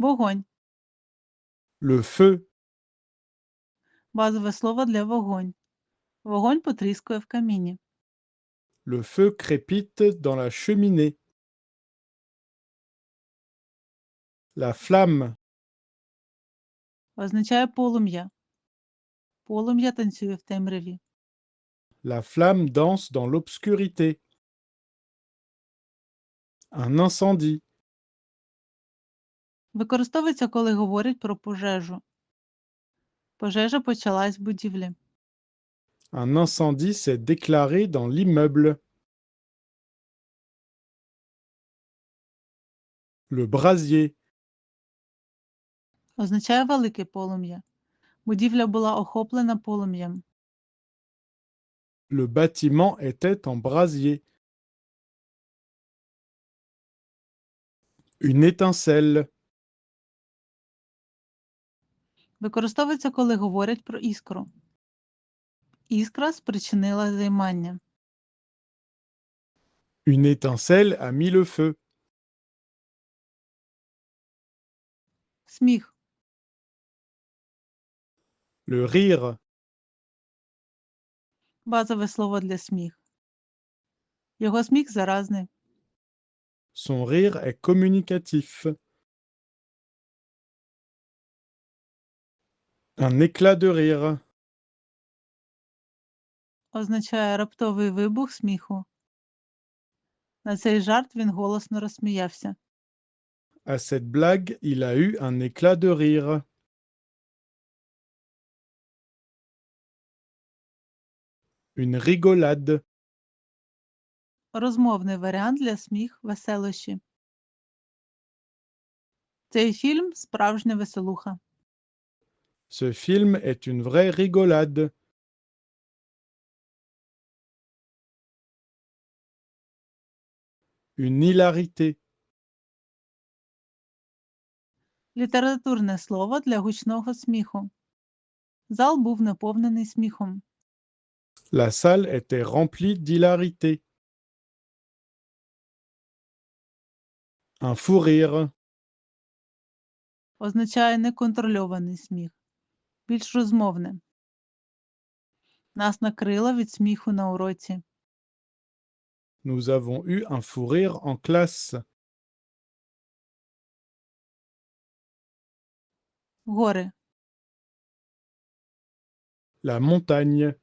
Вогонь. Le feu. Базове слово для вогонь. Вогонь потріскує в каміні. Le feu crépite dans la cheminée. La flamme. Означає полум'я. Полум'я танцює в темряві. La flamme danse dans l'obscurité. Un incendie. Використовується, коли говорять про пожежу. Пожежа почалась в будівлі. Un incendie s'est déclaré dans l'immeuble. Le brasier. Означає велике полум'я. Будівля була охоплена полум'ям. Le bâtiment était en brasier. Une étincelle. Використовується, коли говорять про іскру. Іскра спричинила займання. Une étincelle a mis le feu. Сміх. Le rire. Базове слово для сміх. Його сміх заразний. Son rire est communicatif. Un éclat de rire. Означає раптовий вибух сміху. На цей жарт він голосно розсміявся. À cette blague, il a eu un éclat de rire. Une rigolade. Розмовний варіант для сміх веселощі. Цей фільм справжня веселуха. Ce film est une vraie rigolade. Une hilarité. Літературне слово для гучного сміху. Зал був наповнений сміхом. La salle était remplie d'hilarité. Un fou rire. Означає неконтрольований сміх. Більш розмовне. Нас накрило від сміху на уроці. Nous avons eu un fou rire en classe. Гори. La montagne.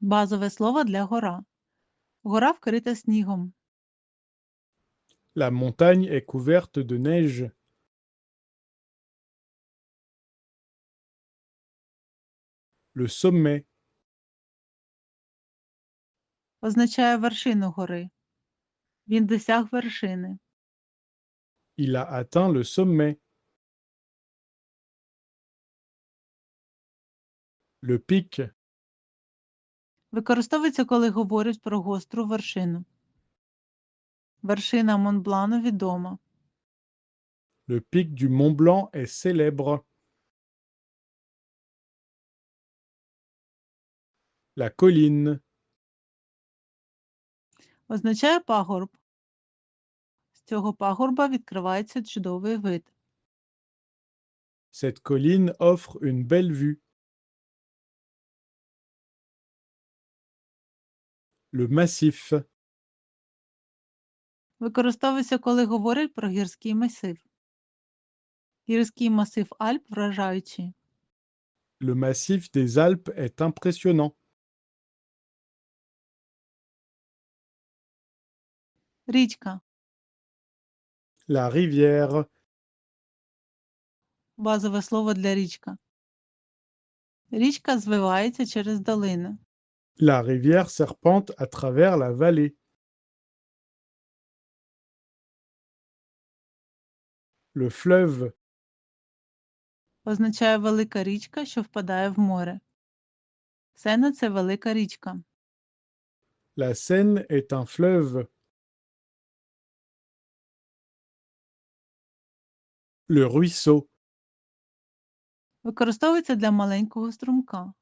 Базове слово для гора. Гора вкрита снігом. La montagne est couverte de neige. Le sommet. Означає вершину гори. Він досяг вершини. Il a atteint le sommet. Le pic. Використовується, коли говорять про гостру вершину. Вершина Монблану відома. Le pic du Mont Blanc est célèbre. La colline. Означає пагорб. З цього пагорба відкривається чудовий вид. Cette colline offre une belle vue. Le massif. Використовується, коли говорять про гірський масив. Гірський масив Альп вражаючий. Le massif des Alpes est impressionnant. Річка. La rivière. Базове слово для річка. Річка звивається через долини. La rivière serpente à travers la vallée. Le fleuve. Означає велика річка, що впадає в море. Сена це велика річка. La Seine est un fleuve. Le ruisseau. Використовується для маленького струмка.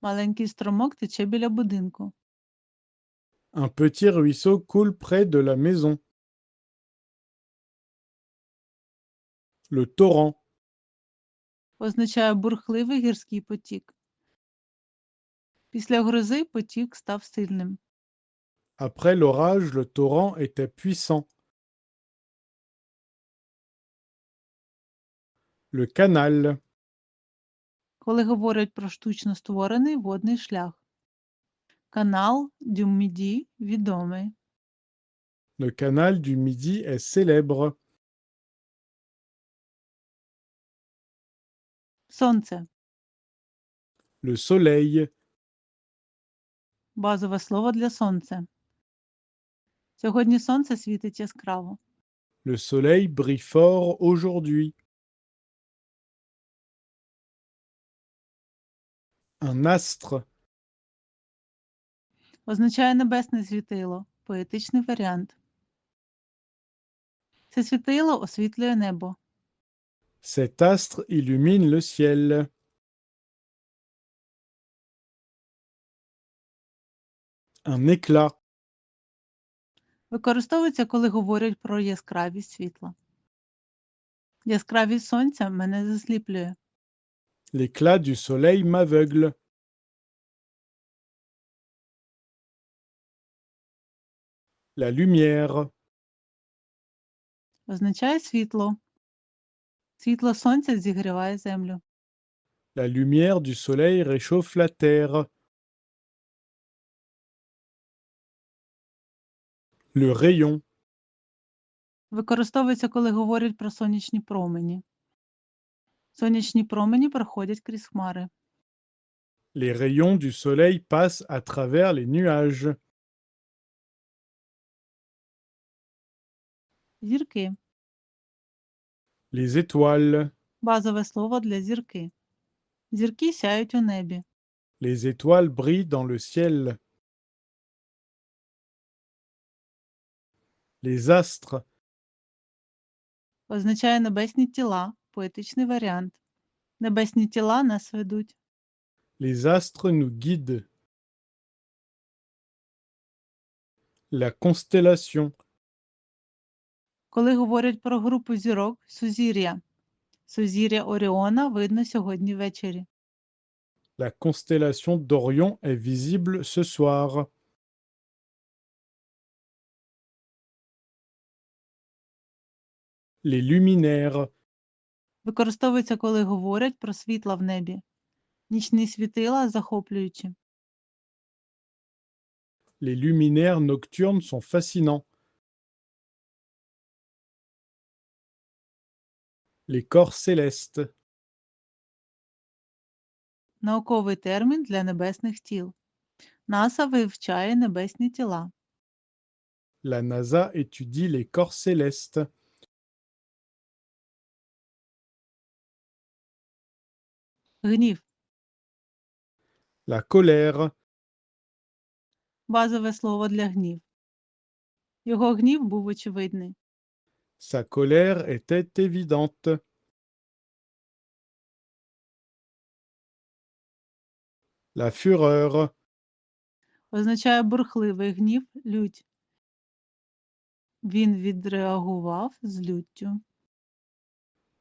Маленький струмок тече біля будинку. Un petit ruisseau coule près de la maison. Le torrent. означає бурхливий гірський потік. Після грози потік став сильним. Après l'orage, le torrent était puissant. Le canal. коли говорять про штучно створений водний шлях. Канал Дюмміді відомий. Le canal du Midi est célèbre. Сонце Le soleil. базове слово для сонця. Сьогодні сонце світить яскраво. Le soleil brille fort aujourd'hui. Un astre. Означає небесне світило, поетичний варіант. Це світило освітлює небо. Cet astre illumine le ciel. Un éclat. Використовується, коли говорять про яскравість світла. Яскравість сонця мене засліплює. L'éclat du soleil m'aveugle. La lumière. Означає світло. Світло сонця зігріває землю. La lumière du soleil réchauffe la terre. Le rayon. Використовується, коли говорять про сонячні промені. Сонячні промені проходять крізь хмари. Les rayons du soleil passent à travers les nuages. Зірки Les étoiles. базове слово для зірки. Зірки сяють у небі. Les étoiles brillent dans le ciel. Les astres. Означає небесні тіла, поетичний варіант. Небесні тіла нас ведуть. Les astres nous guident. La constellation. Коли говорять про групу зірок сузір'я. Сузір'я Оріона видно сьогодні ввечері. La constellation d'Orion est visible ce soir. Les luminaires. Використовується, коли говорять про світла в небі. Нічні світила захоплюючі. Les luminaires nocturnes sont fascinants. Les corps célestes. Науковий термін для небесних тіл. НАСА вивчає небесні тіла. La NASA étudie les corps célestes. Гнів La colère. базове слово для гнів. Його гнів був очевидний. Sa colère était évidente. La fureur. Означає бурхливий гнів, лють. Він відреагував з люттю.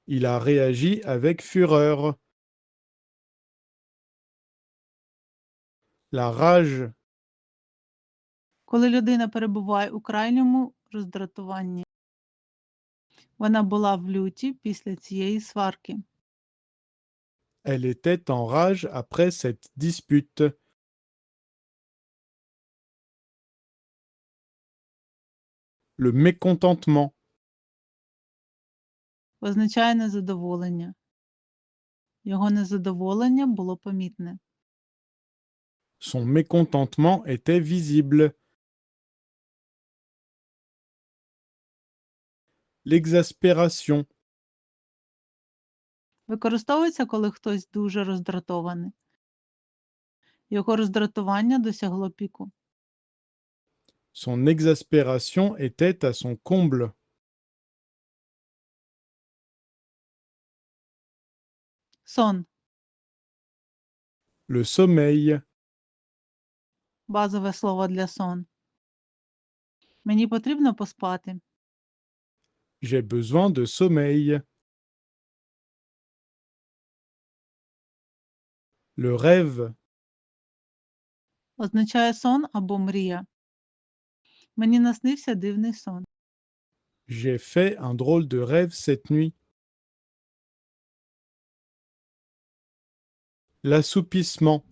Il a réagi avec fureur. La rage. Коли людина перебуває у крайньому роздратуванні. Вона була в люті після цієї сварки. Elle était en rage après cette dispute. Le mécontentement. Означає незадоволення. Його незадоволення було помітне. Son mécontentement était visible. L'exaspération. Використовується, коли хтось дуже роздратований. Його роздратування досягло піку. Son exaspération était à son comble. Сон Le sommeil. Мені потрібно поспати. J'ai besoin de sommeil. Le rêve, j'ai fait un drôle de rêve cette nuit. L'assoupissement,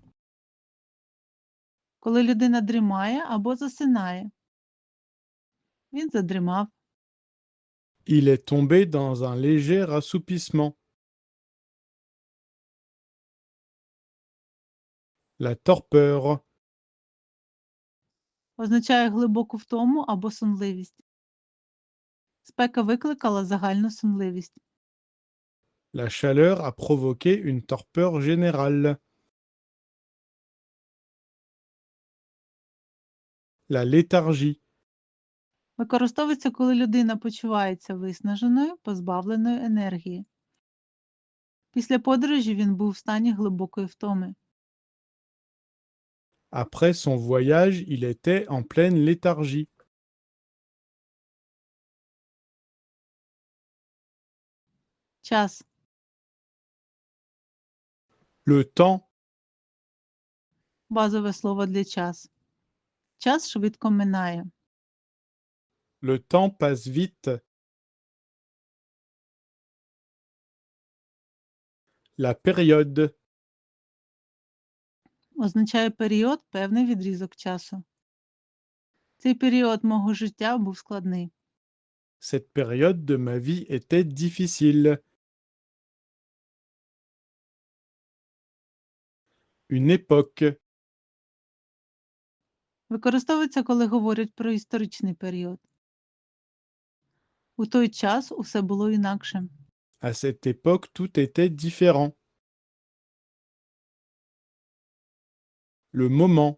Коли людина дрімає або засинає. Він задрімав. Il est tombé dans un léger assoupissement. La torpeur. означає глибоку втому або сонливість. Спека викликала загальну сонливість. La chaleur a provoqué une torpeur générale. La léthargie. Використовується, коли людина почувається виснаженою, позбавленою енергії. Після подорожі він був в стані глибокої втоми. Après son voyage, il était en pleine léthargie. Час Le temps. базове слово для час. Час швидко минає. Le temps passe vite. La période. Означає період, певний відрізок часу. Цей період мого життя був складний. Cette période de ma vie était difficile. Une époque. Використовується, коли говорять про історичний період. У той час усе було інакше. À cette époque, tout était différent. Le moment.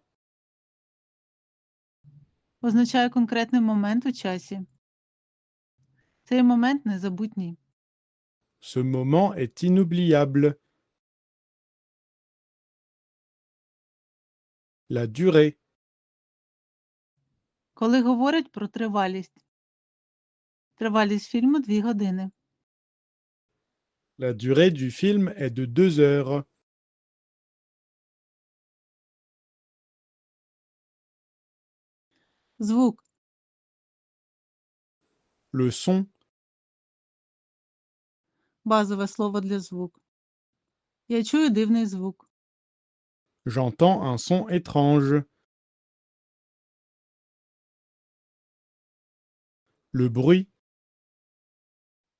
Означає конкретний момент у часі. Цей момент незабутній. Ce moment est inoubliable. La durée. Коли говорять про тривалість. Тривалість фільму 2 години. La durée du film est de deux heures. Звук Le son. базове слово для звук. Я чую дивний звук. J'entends un son étrange. Le bruit.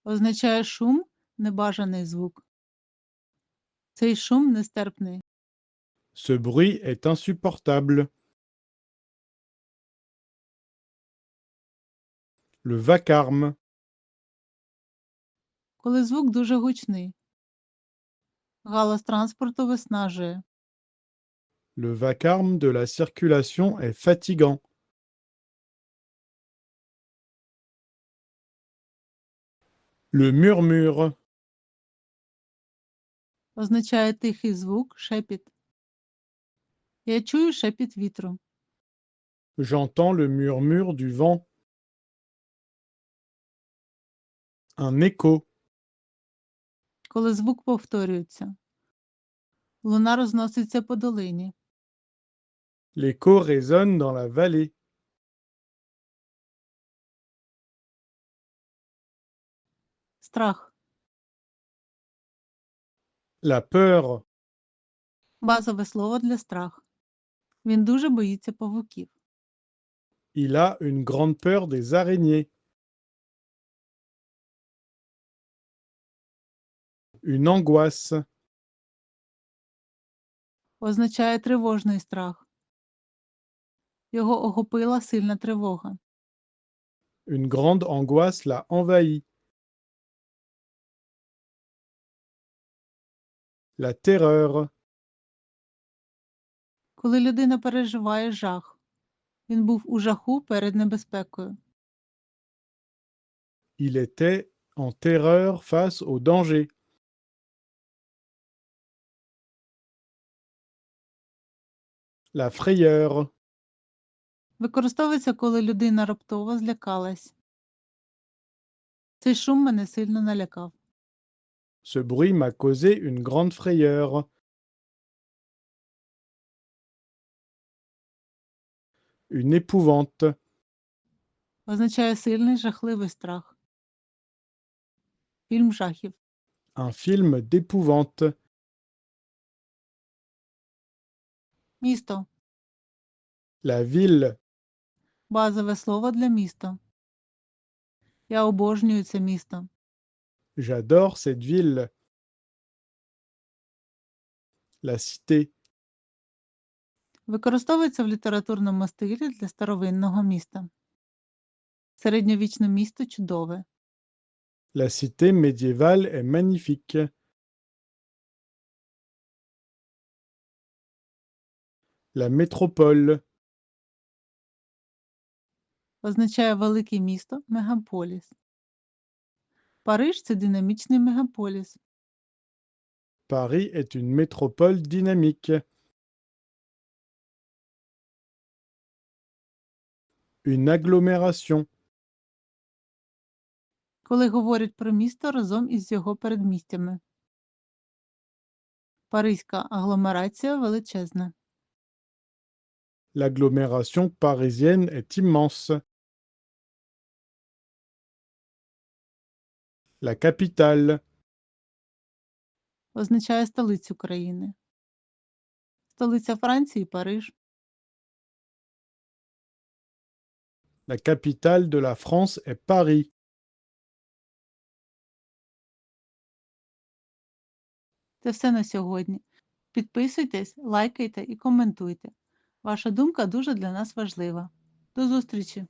Означає шум, небажаний звук. Цей шум нестерпний. Ce bruit est insupportable. Le vacarme. Коли звук дуже гучний. Галас транспорту виснажує. Le vacarme de la circulation est fatigant. Le murmure. Означає тихий звук, шепіт. Я чую шепіт вітру. J'entends le murmure du vent. Un écho. Коли звук повторюється. Луна розноситься по долині. L'écho résonne dans la vallée. Страх. La peur. Базове слово для страх. Він дуже боїться павуків. Il a une grande peur des araignées. Une angoisse. Означає тривожний страх. Його охопила сильна тривога. Une grande angoisse l'a envahi. La terreur. Коли людина переживає жах. Він був у жаху перед небезпекою. Il était en terreur face au danger. La frayeur. Використовується, коли людина раптово злякалась. Цей шум мене сильно налякав. Ce bruit m'a causé une grande frayeur. Une épouvante. Un film d'épouvante. Misto. La ville. Базове слово для j'adore cette ville, la cité, Використовується в літературному стилі для старовинного міста. Середньовічне місто чудове. la cité médiévale est magnifique, la métropole, Означає велике місто, мегаполіс. Париж це динамічний мегаполіс. Paris est une métropole dynamique. Une agglomération, коли говорять про місто разом із його передмістями. Паризька агломерація величезна. l'agglomération parisienne est immense. La capitale, Означає столицю країни. Столиця Франції Париж. la capitale de la France est Paris. Це все на сьогодні. Підписуйтесь, лайкайте і коментуйте. Ваша думка дуже для нас важлива. До зустрічі!